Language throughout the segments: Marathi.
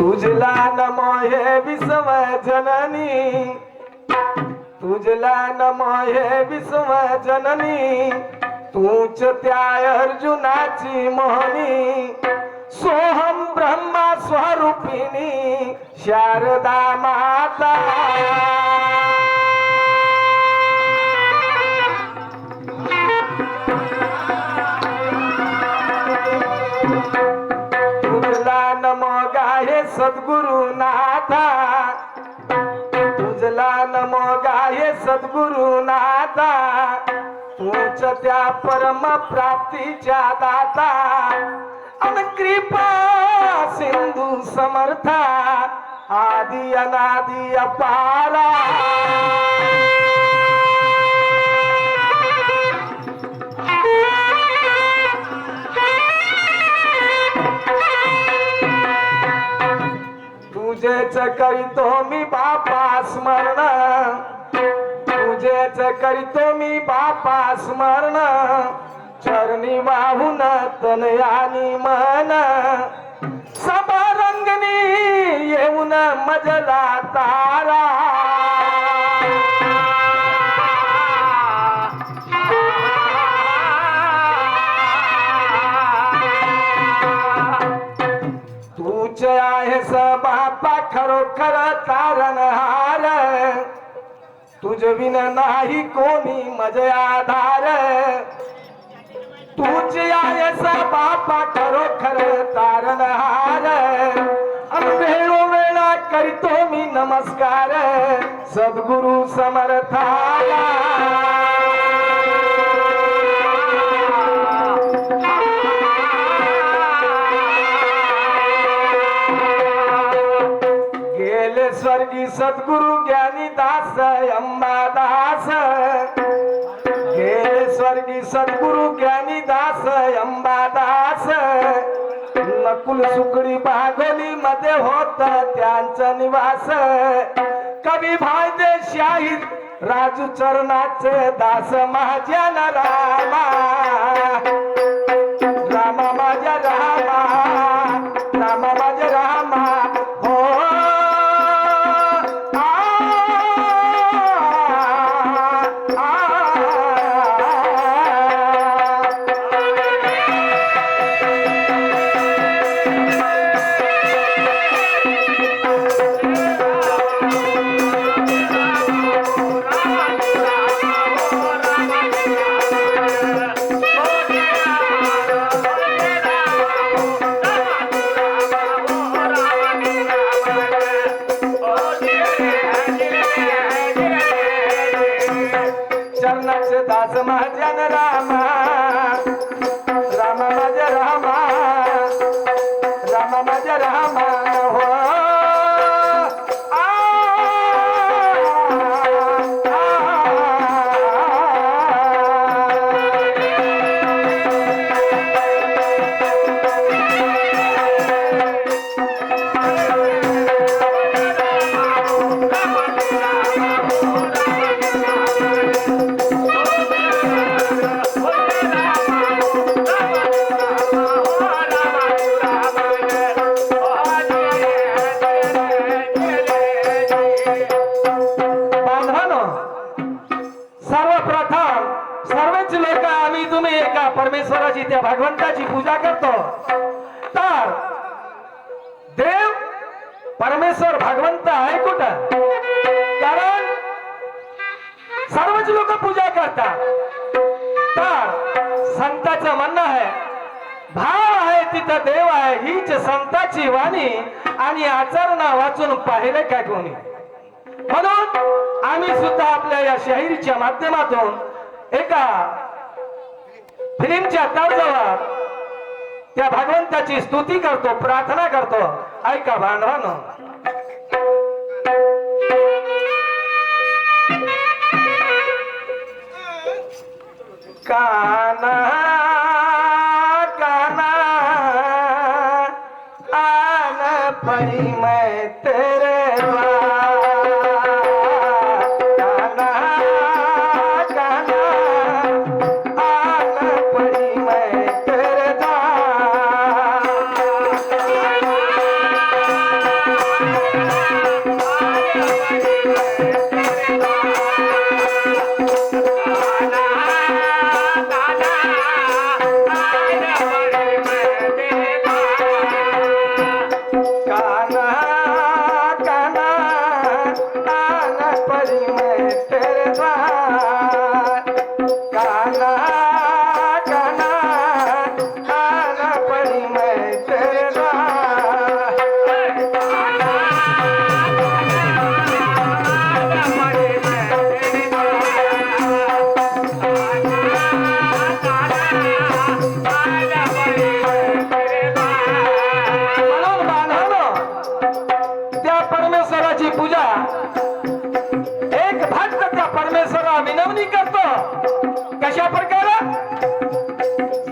तुझला नमो हे विश्व जननी. तुझला नमो हे विश्व जननी. तूच त्या अर्जुनाची मोहनी. सोहम ब्रह्मा स्वरूपिणी. शारदा माता. सद्गुरुनाथा तुझला नमो गाये सद्गुरुनाथा तूच त्या परम प्राप्तीच्या दाता. अन कृपा सिंधू समर्था. आदि अनादि अपारा. तुझेच करीतो मी बापा स्मरण तुझेच करीतो मी बापा स्मरण चरणी वाहून तनयानी मन. सभारंगणी येऊन मजला तारा. खरोखर खरोखर तारणहार तुझ विन नाही कोणी मज आधार. तूच आहेस बापा खरोखर तारणहार अन वेळोवेळा करतो मी नमस्कार. सद्गुरु समर्थाला स्वर्गी सद्गुरु ज्ञानी दास अंबादास गेले स्वर्गी सद्गुरु ज्ञानी दास अंबादास नकुल सुकडी बागोली मध्ये होत त्यांचा निवास. कवी भायदे शाहीर राजू चरणाचे दास माझ्या रामा. रामा परमेश्वर भगवंत आहे कुठं? कारण सर्वच लोक पूजा करतात. तर संताचं म्हणणं आहे भाव आहे तिथं देव आहे हीच संताची वाणी आणि आचरण वाचून पाहिले काय कोणी? म्हणून आम्ही सुद्धा आपल्या या शाहिरीच्या माध्यमातून एका फिल्मच्या तर्जावर त्या भगवंताची स्तुती करतो प्रार्थना करतो. ऐका बांधवानो काना काना आन पड़ी मैं तेरे वा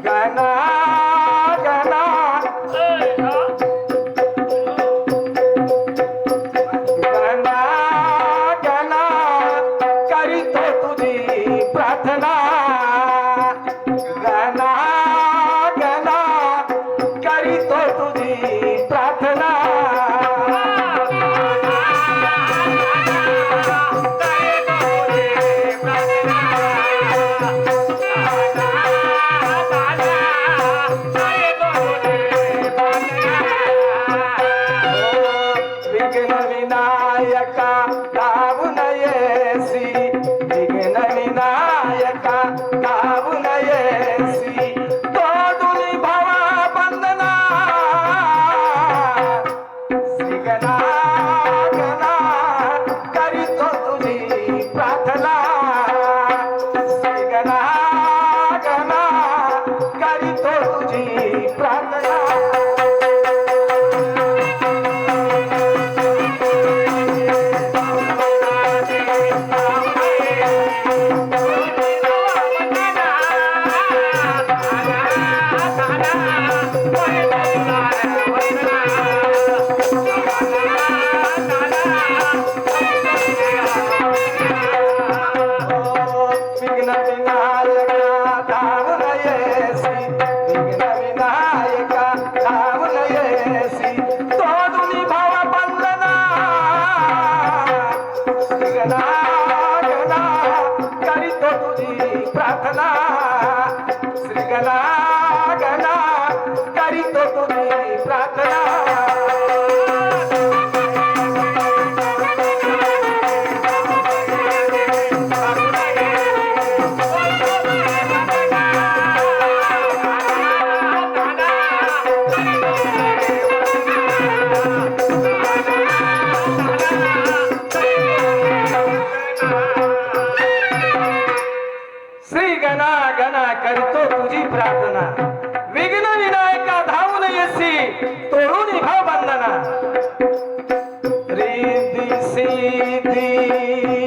Bạn ơi রে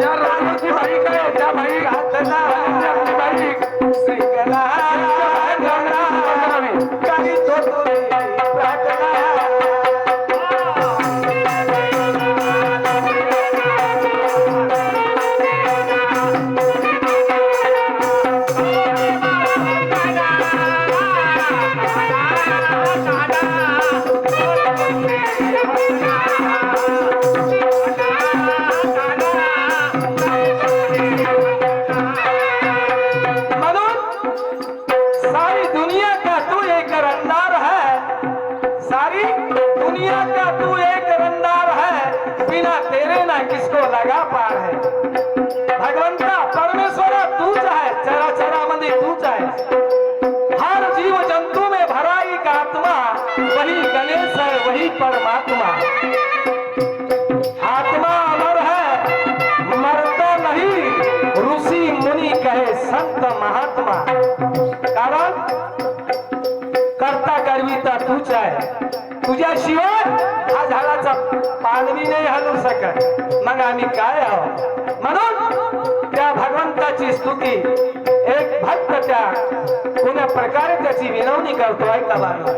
त्या राजाची बाईक आहे त्या बाईक हात महात्मा. कारण करता करविता तूच आहे. तुझ्याशिवाय हा झाडाचा पानवी नाही हलू शकत. मग आम्ही काय आहोत? म्हणून त्या भगवंताची स्तुती एक भक्त त्या कोण्या प्रकारे त्याची विनवणी करतो ऐका बाळा.